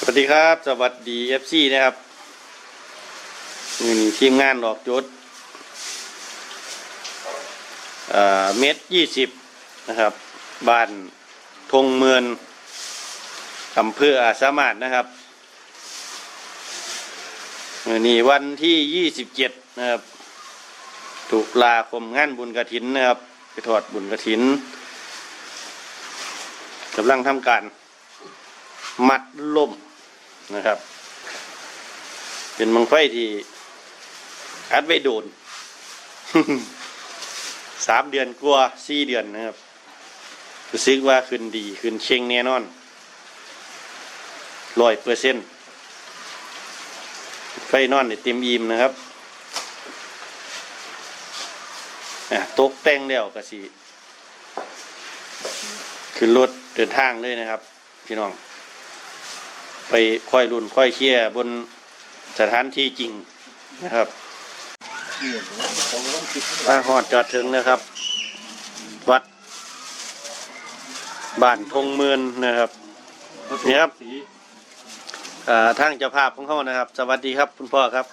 สวัสดีครับ สวัสดีเอฟซีนะครับนี้ทีมงานดอกจุดเมตรยี่สิบนะครับบ้านทงเมือนอำเภออาสามารถนะครับนี้วันที่ยี่สิบเจ็ดนะครับตุลาคมงานบุญกระถินนะครับไปทอดบุญกระถินกำลังทำการ มัดลม นะครับ เป็นมังไฟที่อัดไว้โดนสามเดือนกว่าสี่เดือนนะครับรู้สึกว่าขึ้นดีขึ้นเชงแน่นอนร้อยเปอร์เซ็นต์ไฟนอนเนี่ยเต็มอิ่มนะครับอะตกแต่งแล้วก็สิขึ้นรถเดินทางเลยนะครับ พี่น้อง ไปค่อยรุนค่อยเชียบนสถานที่จริงนะครับมาหอดจอดถึงนะครับ วัดบ้านทงเมือนนะครับนี่ครับอ่าทางเจ้าภาพของเขานะครับ สวัสดีครับคุณพ่อครับ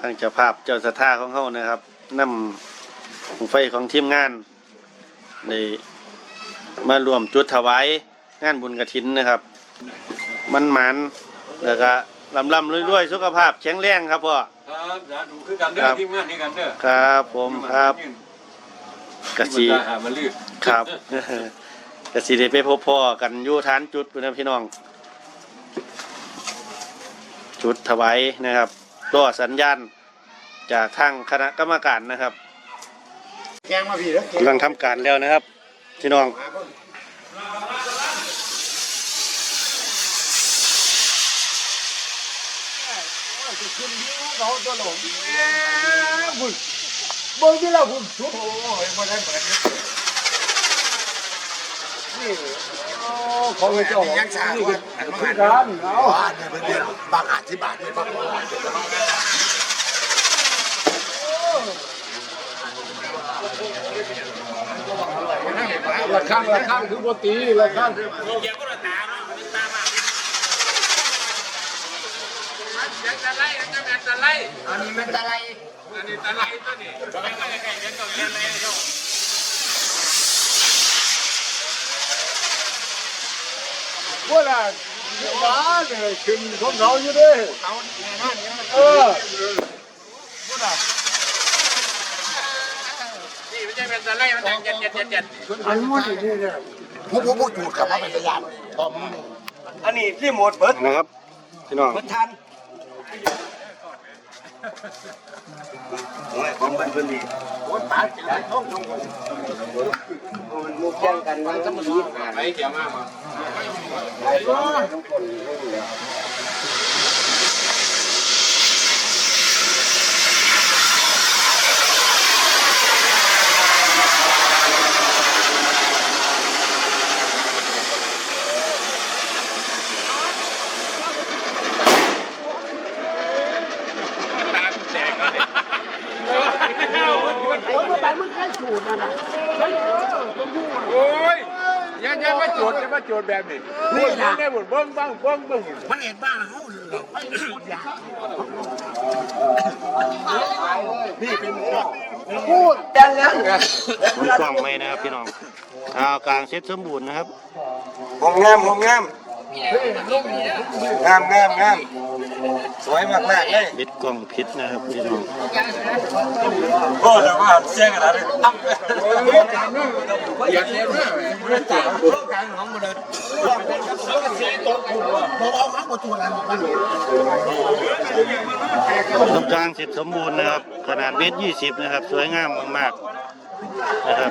ทางเจ้าภาพเจ้าสถาของเขานะครับนำไฟของทีมงานในมารวมจุดถวายงานบุญกระถินนะครับ มันหมันแล้วก็ลำลำรวยๆสุขภาพแข็งแรงครับพ่อ ครับสาธุคือกันเด้ครัอบทีมงานนี้กันเด้อครับผมครับกะสีสีหามันลืดครับ กะสีได้ไปพบพ่อกันอยู่ฐานจุดนะพี่น้อง จุดถวายนะครับรอสัญญาณจากทางคณะกรรมการนะครับ แกงมาพี่แล้วกำลังทำการแล้วนะครับ พี่น้องคุ ณยิ้มเขาตัวหลงบุญบงที่เราบุญทุกโอ้ยมาได้เปิดนี่ของเจ้ายังสานี่คือการเอาบ้านเนี่ยเป็นเดือนบางอาที่บาทไม่บางละข้างละข้างคือปกติละข้าง อันนี้มันอะไรพวกน่ะบ้านเนี่ยขึ้นของเขาอยู่ด้วยเอออันนี้มันนี่เนี่ยผู้ผู้ผู้จูดกับว่าเป็นพยานพอมึงอันนี้รีโมทเปิดนะครับพี่น้องเปิดทัน ของมันเป็นดีโอ้ตายตาท้องท้องมุกแย่งกันมันก็มันยิงไปเขียวมาก มาโอ้ยยังยังมาโจดยังมาโจดแบบนี้นี่นะได้หมดเบิ้งบ้างเบิ้งเบิ้งมันเห็นบ้านเขาเราไม่อยากนี่เป็นพูดยังยังมุนกล้องไหมนะครับพี่น้องเอากลางเซตสมบูรณ์นะครับหอมงามหอมงาม งามงามงามสวยมากมากเลยบิดกล้องพิษนะครับพี่น้องโอ้แต่ว่าเสียงขนาดนี้ตั้งอย่าเสียมากบอกเอาเขาตัวอะไรมาดูตรงกลางเสร็จสมบูรณ์นะครับ ขนาดเมตรยี่สิบนะครับ สวยงามมากๆ นะครับ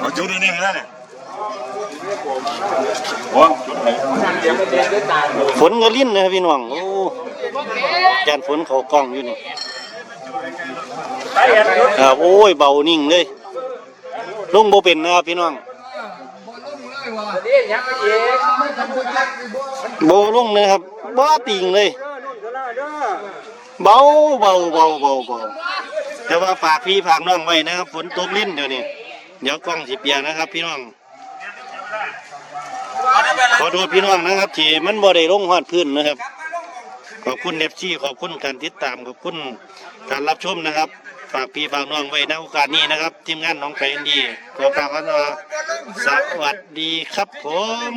เอาจุดนี้ให้ได้เนี่ยโอ้จุดไหนฝนก็ลิ้นนะครับพี่น้องโอ้จานฝนเขากล้องอยู่นี่ ครับโอ้ยเบานิ่งเลยลุงโบเป็นนะครับพี่น้องเรียกยังเองไม่ทำบุญยักษ์บ่โบลงเลยครับบ่ติงเลยเบาเบาเบาเบาเบาแต่ว่าฝากพี่ฝากน้องไว้นะครับฝนตกลิ้นเดี๋ยวนี้เดี๋ยวกล้องสิเปียกนะครับ พี่น้องขอโทษพี่น้องนะครับที่มันบ่ได้ลงฮอดพื้นนะครับ ขอบคุณเอฟซีขอบคุณการติดตามขอบคุณการรับชมนะครับ ฝากพี่ฝากน้องไว้ในโอกาสนี้นะครับ ทีมงานน้องไปดีขอกล่าวคำว่าสวัสดีครับผม